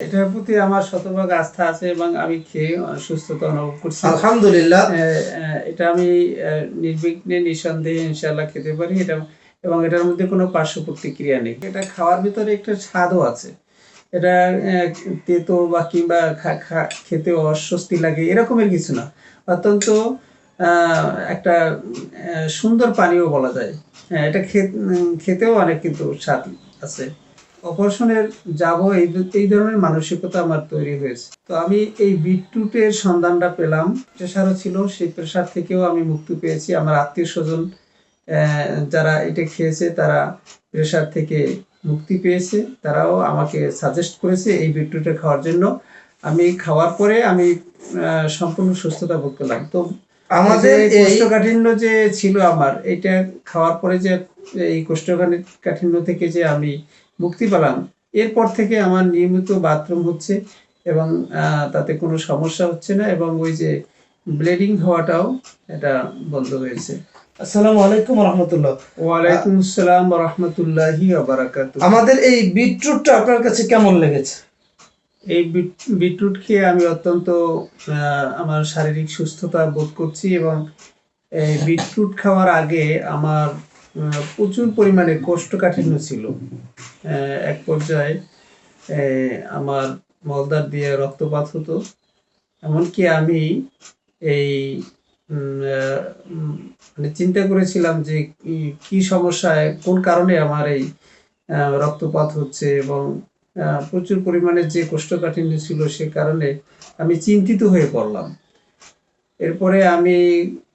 এটার প্রতি আমার শতভাগ আস্থা আছে এবং আমি খেয়ে সুস্থতা অনুভব করছি। আলহামদুলিল্লাহ। এটা আমি নির্বিঘ্নে নিঃসন্দেহে ইনশাল্লাহ খেতে পারি। এটা এবং এটার মধ্যে কোনো পার্শ্ব প্রতিক্রিয়া নেই। এটা খাওয়ার ভিতরে একটা স্বাদও আছে। এটা তেতো বা কিংবা খেতে অস্বস্তি লাগে এরকমের কিছু না। অত্যন্ত আহ, একটা সুন্দর পানীয় বলা যায়। হ্যাঁ এটা খেতেও অনেক কিন্তু স্বাদ আছে। অপারেশনের যাব এই এই ধরনের মানসিকতা আমার তৈরি হয়েছে। তো আমি এই বিটরুটের সন্ধানটা পেলাম। প্রেশারও ছিল, সেই প্রেশার থেকেও আমি মুক্তি পেয়েছি। আমার আত্মীয় স্বজন যারা এটা খেয়েছে, তারা প্রেশার থেকে মুক্তি পেয়েছে। তারাও আমাকে সাজেস্ট করেছে এই বিটরুটে খাওয়ার জন্য। আমি খাওয়ার পরে আমি সম্পূর্ণ সুস্থতা ভোগ করলাম। তো আমাদের কোষ্ঠকাঠিন্য যে ছিল আমার এটা খাওয়ার পরে যে এই কোষ্ঠকাঠিন্য থেকে যে আমি মুক্তি পেলাম এরপর থেকে আমার নিয়মিত বাথরুম হচ্ছে এবং তাতে কোনো সমস্যা হচ্ছে না এবং ওই যে ব্লিডিং হওয়াটাও এটা বন্ধ হয়েছে। আসসালামু আলাইকুম রহমতুল্লাহ। ওয়ালাইকুম আসসালাম রহমতুল্লাহি বারাকাতু আমাদের এই বিটরুটটা আপনার কাছে কেমন লেগেছে? এই বিট- বিটরুট খেয়ে আমি অত্যন্ত আমার শারীরিক সুস্থতা বোধ করছি এবং এই বিটরুট খাওয়ার আগে আমার প্রচুর পরিমাণে কোষ্ঠকাঠিন্য ছিল। এক পর্যায়ে আমার মলদার দিয়ে রক্তপাত হতো। এমনকি আমি এই মানে চিন্তা করেছিলাম যে কি- সমস্যায়, কোন কারণে আমার এই রক্তপাত হচ্ছে এবং প্রচুর পরিমাণে যে কোষ্ঠকাঠিন্য ছিল সে কারণে আমি চিন্তিত হয়ে পড়লাম। এরপরে আমি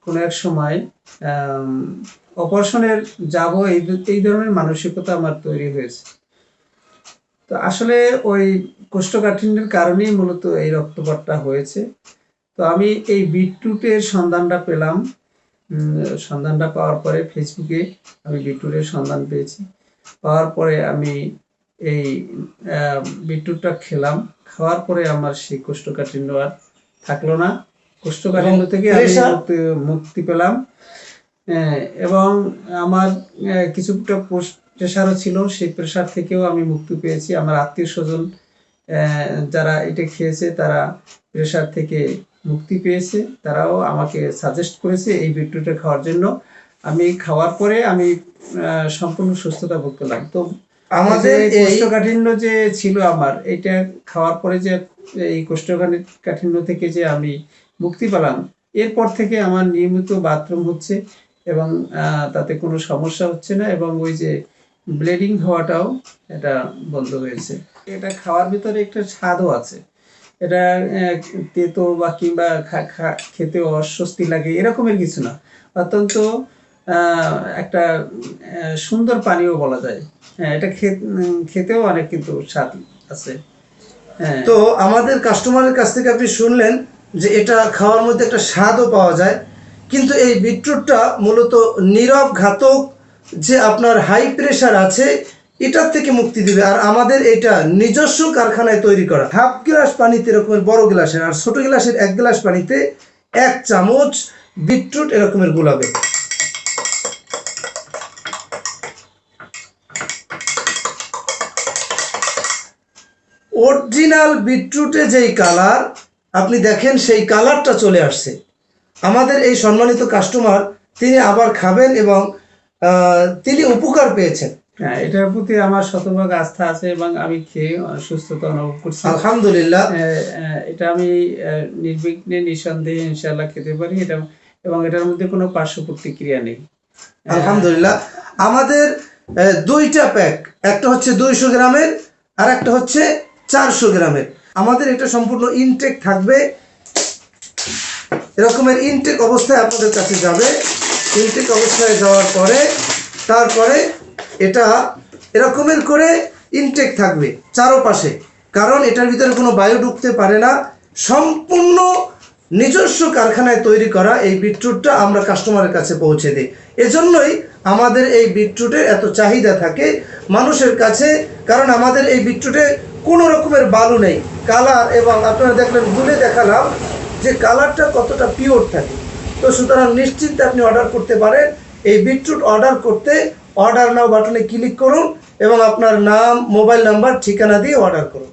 কোনো এক সময় অপারেশনের যাব এই এই ধরনের মানসিকতা আমার তৈরি হয়েছে। তো আসলে ওই কোষ্ঠকাঠিন্যের কারণেই মূলত এই রক্তপাতটা হয়েছে। তো আমি এই বিটরুটের সন্ধানটা পেলাম। সন্ধানটা পাওয়ার পরে ফেসবুকে আমি বিটরুটের সন্ধান পেয়েছি। পাওয়ার পরে আমি এই বিটরুটটা খেলাম। খাওয়ার পরে আমার সেই কোষ্ঠকাঠিন্য আর থাকল না। কোষ্ঠকাঠিন্য থেকে আমি মুক্তি- মুক্তি পেলাম। আহ, এবং আমার কিছুটা প্রেশারও ছিল। সেই প্রেশার থেকেও আমি মুক্তি পেয়েছি। আমার আত্মীয় স্বজন যারা এটা খেয়েছে তারা প্রেশার থেকে মুক্তি পেয়েছে। তারাও আমাকে সাজেস্ট করেছে এই বিটরুটটা খাওয়ার জন্য। আমি খাওয়ার পরে আমি সম্পূর্ণ সুস্থতা ভোগ করলাম। তো আমাদের কোষ্ঠকাঠিন্য যে ছিল আমার এটা খাওয়ার পরে যে এই কোষ্ঠকাঠিন্য থেকে যে আমি মুক্তি পেলাম এরপর থেকে আমার নিয়মিত বাথরুম হচ্ছে এবং তাতে কোনো সমস্যা হচ্ছে না এবং ওই যে ব্লিডিং হওয়াটাও এটা বন্ধ হয়েছে। এটা খাওয়ার ভিতরে একটা স্বাদও আছে। এটা তেতো বা কিংবা খেতে অস্বস্তি লাগে এরকমের কিছু না। অত্যন্ত একটা সুন্দর পানীয় বলা যায়। এটা খে- খেতেও অনেক কিন্তু স্বাদ আছে। হ্যাঁ। তো আমাদের কাস্টমারের কাছ থেকে আপনি শুনলেন যে এটা খাওয়ার মধ্যে একটা স্বাদও পাওয়া যায়, কিন্তু এই বিটরুটটা মূলত নীরব ঘাতক যে আপনার হাই প্রেশার আছে, এটার থেকে মুক্তি দিবে। আর আমাদের এটা নিজস্ব কারখানায় তৈরি করা। হাফ গ্লাস পানিতে এরকমের বড় গ্লাসের আর ছোট গ্লাসের এক গ্লাস পানিতে এক চামচ বিটরুট এরকমের গুলাবে। অরিজিনাল বিটরুটে যেই কালার আপনি দেখেন সেই কালারটা চলে আসছে। আমাদের এই সম্মানিত কাস্টমার তিনি আবার খাবেন এবং তিনি উপকার পেয়েছেন। হ্যাঁ এটার প্রতি আমার শতভাগ আস্থা আছে এবং আমি খেয়ে সুস্থতা অনুভব করছি। আলহামদুলিল্লাহ। এটা আমি নির্বিঘ্নে নিঃসন্দেহে ইনশাল্লাহ খেতে পারি। এটা এবং এটার মধ্যে কোনো পার্শ্ব প্রতিক্রিয়া নেই। আলহামদুলিল্লাহ। আমাদের দুইটা প্যাক একটা হচ্ছে দুইশো গ্রামের আর একটা হচ্ছে চারশো গ্রামের। আমাদের এটা সম্পূর্ণ ইনটেক থাকবে। এরকমের ইনটেক অবস্থায় আপনাদের কাছে যাবে। ইনটেক অবস্থায় যাওয়ার পরে, তারপরে এটা এরকমের করে ইনটেক থাকবে চারোপাশে। কারণ এটার ভিতরে কোনো বায়ু ঢুকতে পারে না। সম্পূর্ণ নিজস্ব কারখানায় তৈরি করা এই বিটরুটটা আমরা কাস্টমারের কাছে পৌঁছে দিই। এজন্যই আমাদের এই বিটরুটের এত চাহিদা থাকে মানুষের কাছে, কারণ আমাদের এই বিটরুটে কোনো রকমের বালু নেই। কালার এবং আপনারা দেখলেন দুলে দেখালাম যে কালারটা কতটা পিওর থাকে। তো সুতরাং নিশ্চিন্তে আপনি অর্ডার করতে পারেন। এই বিটরুট অর্ডার করতে অর্ডার নাও বাটনে ক্লিক করুন এবং আপনার নাম মোবাইল নাম্বার ঠিকানা দিয়ে অর্ডার করুন।